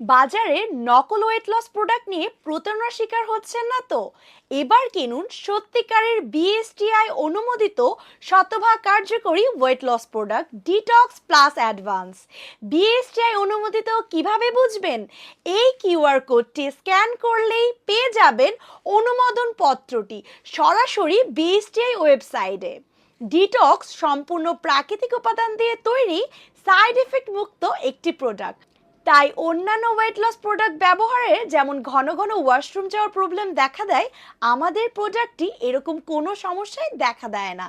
বাজারে নকল wait loss product নিয়ে প্রতারণার শিকার হচ্ছেন না তো? এবার কিনুন সত্যিকারের বিএসটিআই অনুমোদিত শতভাগ কার্যকরী weight loss product detox plus advance BSTI অনুমোদিত কীভাবে বুঝবেন? এই কিউআর কোডটি স্ক্যান করলেই পেয়ে যাবেন অনুমোদন পত্রটি সরাসরি বিএসটিআই ওয়েবসাইটে। ডিটক্স সম্পূর্ণ প্রাকৃতিক উপাদান দিয়ে তৈরি সাইড এফেক্ট মুক্ত একটি প্রোডাক্ট তাই অন্যান্য ওয়েট লস প্রোডাক্ট ব্যবহারে যেমন ঘন ঘন ওয়াশরুম যাওয়ার প্রবলেম দেখা দেয়, আমাদের প্রোডাক্টটি এরকম কোনো সমস্যায় দেখা দেয় না।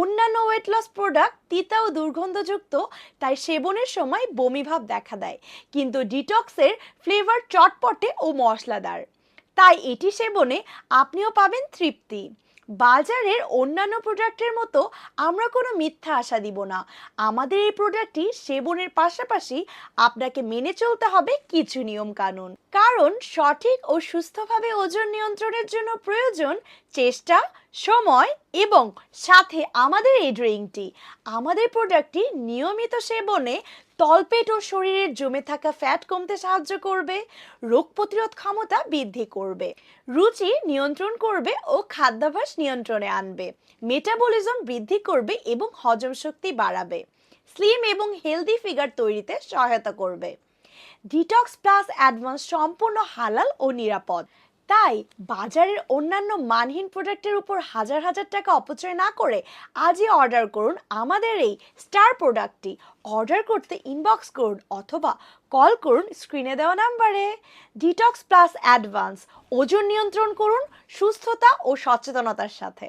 অন্যান্য ওয়েট লস প্রোডাক্ট তিতা ও দুর্গন্ধযুক্ত, তাই সেবনের সময় বমিভাব দেখা দেয়। কিন্তু ডিটক্সের ফ্লেভার চটপটে ও মশলাদার। তাই এটি সেবনে আপনিও পাবেন তৃপ্তি। বাজারের অন্যান্য প্রোডাক্টের মতো আমরা কোনো মিথ্যা আশা দিব না। আমাদের এই প্রোডাক্টটি সেবনের পাশাপাশি আপনাকে মেনে চলতে হবে কিছু নিয়ম কানুন। কারণ সঠিক ও সুস্থভাবে ওজন নিয়ন্ত্রণের জন্য প্রয়োজন চেষ্টা সময় এবং সাথে আমাদের এই ড্রিঙ্কটি আমাদের প্রোডাক্টটি নিয়মিত সেবনে তলপেট ও শরীরের জমে থাকা ফ্যাট কমতে সাহায্য করবে, রোগ প্রতিরোধ ক্ষমতা বৃদ্ধি করবে, রুচি নিয়ন্ত্রণ করবে ও খাদ্যাভ্যাস নিয়ন্ত্রণে আনবে মেটাবলিজম বৃদ্ধি করবে এবং হজম শক্তি বাড়াবে স্লিম এবং হেলদি ফিগার তৈরিতে সহায়তা করবে। ডিটক্স প্লাস অ্যাডভান্স সম্পূর্ণ হালাল ও নিরাপদ। তাই বাজারের অন্যান্য মানহীন প্রোডাক্টের উপর হাজার হাজার টাকা অপচয় না করে আজই অর্ডার করুন আমাদের এই স্টার প্রোডাক্টটি। অর্ডার করতে ইনবক্স করুন অথবা কল করুন স্ক্রিনে দেওয়া নাম্বারে। ডিটক্স প্লাস অ্যাডভান্স ওজন নিয়ন্ত্রণ করুন সুস্থতা ও সচেতনতার সাথে।